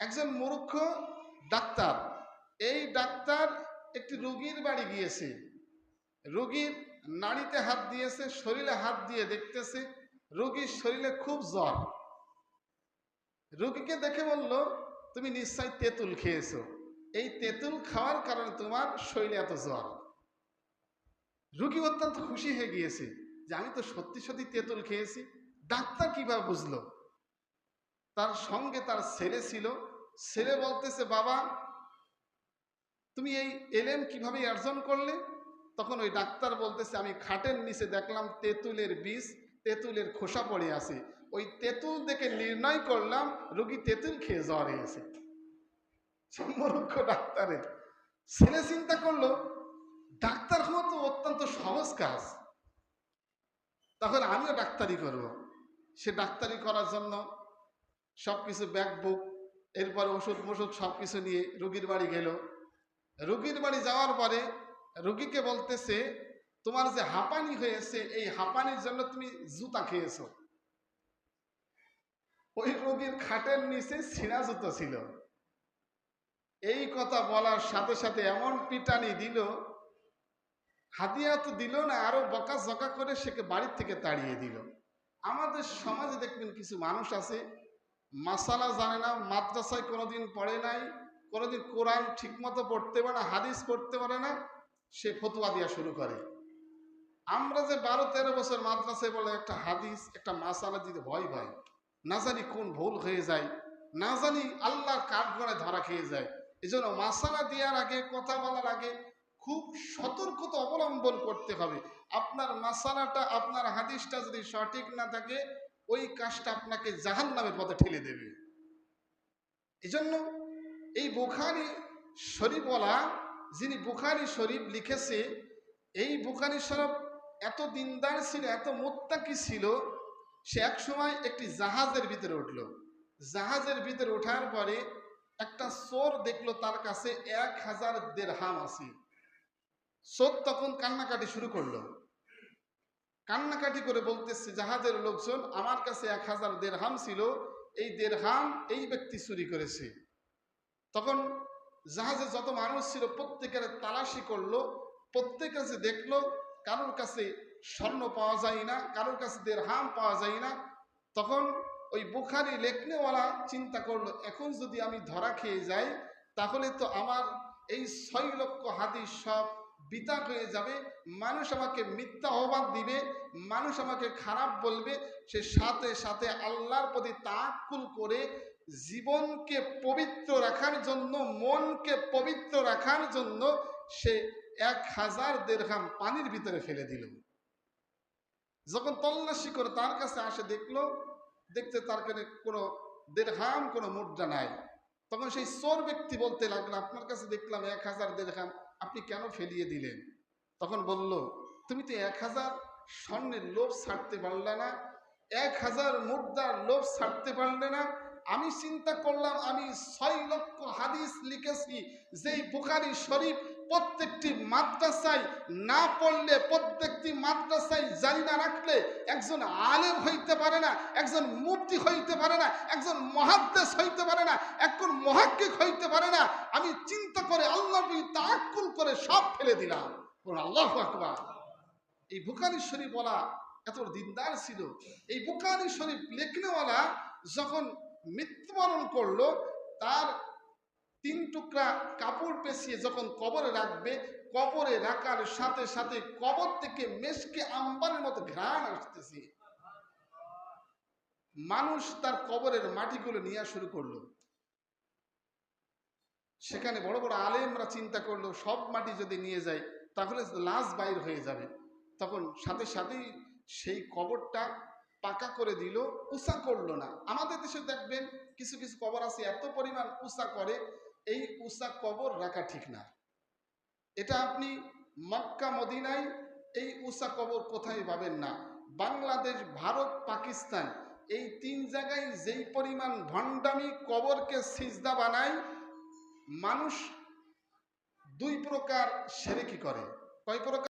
একজন মূর্খ ডাক্তার। এই ডাক্তার একটি রোগীর বাড়ি গিয়েছে। রোগীর নাড়িতে হাত দিয়েছে, শরীরে হাত দিয়ে দেখতেছে। রোগীর শরীরে খুব জ্বর। রোগীকে দেখে বলল, তুমি নিশ্চয় তেঁতুল খেয়েছো। এই তেঁতুল খাওয়ার কারণে তোমার শরীরে এত জ্বর। রুগী অত্যন্ত খুশি হয়ে গিয়েছে যে, আমি তো সত্যি সত্যি তেঁতুল খেয়েছি। ডাক্তার কীভাবে বুঝলো? তার সঙ্গে তার ছেলে ছিল ছেলে বলতেছে, বাবা, তুমি এই এলেম কীভাবে অর্জন করলে? তখন ওই ডাক্তার বলতেছে, আমি খাটের নিচে দেখলাম তেঁতুলের বীজ, তেঁতুলের খোসা পড়ে আছে। ওই তেঁতুল দেখে নির্ণয় করলাম, রোগী তেঁতুল খেয়ে জ্বর হয়েছে মূর্খ ডাক্তারের ছেলে চিন্তা করল, ডাক্তার হওয়া তো অত্যন্ত সহজ কাজ। তখন আমিও ডাক্তারি করব। সে ডাক্তারি করার জন্য সব কিছু ব্যাগ বুক এরপর ওষুধ মষুধ সব কিছু নিয়ে রুগীর বাড়ি গেল। রুগীর বাড়ি যাওয়ার পরে রুগীকে বলতেছে, তোমার যে হাঁপানি হয়েছে, এই হাঁপানির জন্য তুমি জুতা খেয়েছো। ওই রোগীর খাটের নিচে ছিঁড়া জুতো ছিল। এই কথা বলার সাথে সাথে এমন পিটানি দিল, হাতিয়া তো দিল না, আরও বকা জকা করে সেকে বাড়ির থেকে তাড়িয়ে দিল। আমাদের সমাজে দেখবেন কিছু মানুষ আছে মাসালা জানে না, মাদ্রাসায় কোনোদিন পড়ে নাই, কোনোদিন কোরআন ঠিকমতো পড়তে পারে না, হাদিস পড়তে পারে না, সে ফতুয়া দিয়া শুরু করে। আমরা যে বারো তেরো বছর মাদ্রাসায় বলে একটা হাদিস, একটা মাসালা দিতে ভয় ভয় না জানি কোন ভুল হয়ে যায়, না জানি আল্লাহর কাঠ কাঠগড়ে ধরা খেয়ে যায় এই জন্য মাসালা দেওয়ার আগে, কথা বলার আগে খুব সতর্কতা অবলম্বন করতে হবে। আপনার মাসালাটা, আপনার হাদিসটা যদি সঠিক না থাকে ওই কাজটা আপনাকে জাহান নামের পথে ঠেলে দেবে। এজন্য এই বুখারি শরীফওয়ালা যিনি বুখারি শরীফ লিখেছে, এই বুখারি শরীফ এত দিনদার ছিল, এত মোত্তাকি ছিল, সে এক সময় একটি জাহাজের ভিতরে উঠল। জাহাজের ভিতরে ওঠার পরে একটা চোর দেখল তার কাছে এক হাজার দেড় দেড়হাম আছে। চোর তখন কান্নাকাটি শুরু করল। কান্নাকাটি করে বলতেছে, জাহাজের লোকজন, আমার কাছে এক হাজার দেড়হাম ছিল, এই দেড়হাম এই ব্যক্তি চুরি করেছে। তখন জাহাজে যত মানুষ ছিল, প্রত্যেকের তালাশি করল, প্রত্যেক কাছে দেখল, কারোর কাছে স্বর্ণ পাওয়া যায় না, কারোর কাছে দেড়হাম পাওয়া যায় না। তখন ওই বুখারি লেখনেওয়ালা চিন্তা করল, এখন যদি আমি ধরা খেয়ে যাই, তাহলে তো আমার এই ছয় লক্ষ হাদিস সব বিতা হয়ে যাবে, মানুষ আমাকে মিথ্যা আহ্বান দিবে, মানুষ আমাকে খারাপ বলবে, সে সাথে সাথে আল্লাহর প্রতি তাকুল করে জীবনকে পবিত্র রাখার জন্য, মনকে পবিত্র রাখার জন্য সে এক হাজার দেড়হাম পানির ভিতরে ফেলে দিল। যখন তল্লাশি করে তার কাছে আসে, দেখল, দেখতে তার কাছে কোনো দেড়হাম, কোনো মুদ্রা নাই। তখন সেই চোর ব্যক্তি বলতে লাগল, আপনার কাছে দেখলাম এক হাজার দেড়হাম আপনি কেন ফেলিয়ে দিলেন? তখন বলল, তুমি তো এক হাজার স্বর্ণের লোভ ছাড়তে পারলে না, এক হাজার মুদ্রার লোভ ছাড়তে পারলে না। আমি চিন্তা করলাম, আমি ছয় লক্ষ হাদিস লিখেছি, যেই বুখারি শরীফ প্রত্যেকটি মাদ্রাসায় না পড়লে, প্রত্যেকটি মাদ্রাসায় জানি না রাখলে একজন আলেম হইতে পারে না, একজন মুফতি হইতে পারে না, একজন মহাদ্দেশ হইতে পারে না, একজন মহাক্কিক হইতে পারে না। আমি চিন্তা তাকুল করে সব ফেলে দিলাম। আল্লাহ আকবার। এই শরীফ বলা এত দিনদার ছিল। এই শরীফ লেখনেওয়ালা যখন মৃত্যুবরণ করল, তার তিন টুকরা কাপড় পেঁচিয়ে যখন কবরে রাখবে, কবরে রাখার সাথে সাথে কবর থেকে মেশকে আম্বারের মতো ঘ্রাণ আসতেছে। মানুষ তার কবরের মাটিগুলো নিয়ে শুরু করল। সেখানে বড় বড় আলেমরা চিন্তা করল, সব মাটি যদি নিয়ে যায়, তাহলে লাশ বাইর হয়ে যাবে। তখন সাথে সাথেই সেই কবরটা পাকা করে দিল উষা করল না। আমাদের দেশে দেখবেন কিছু কিছু কবর আছে, এত পরিমাণ উষা করে, এই উষা কবর রাখা ঠিক না। এটা আপনি মক্কা, মদিনায় এই উষা কবর কোথায় পাবেন না? বাংলাদেশ, ভারত, পাকিস্তান, এই তিন জায়গায় যেই পরিমাণ ভণ্ডামি কবরকে সিজদা বানায় মানুষ দুই প্রকার সেরেকি করে? কয় প্রকার?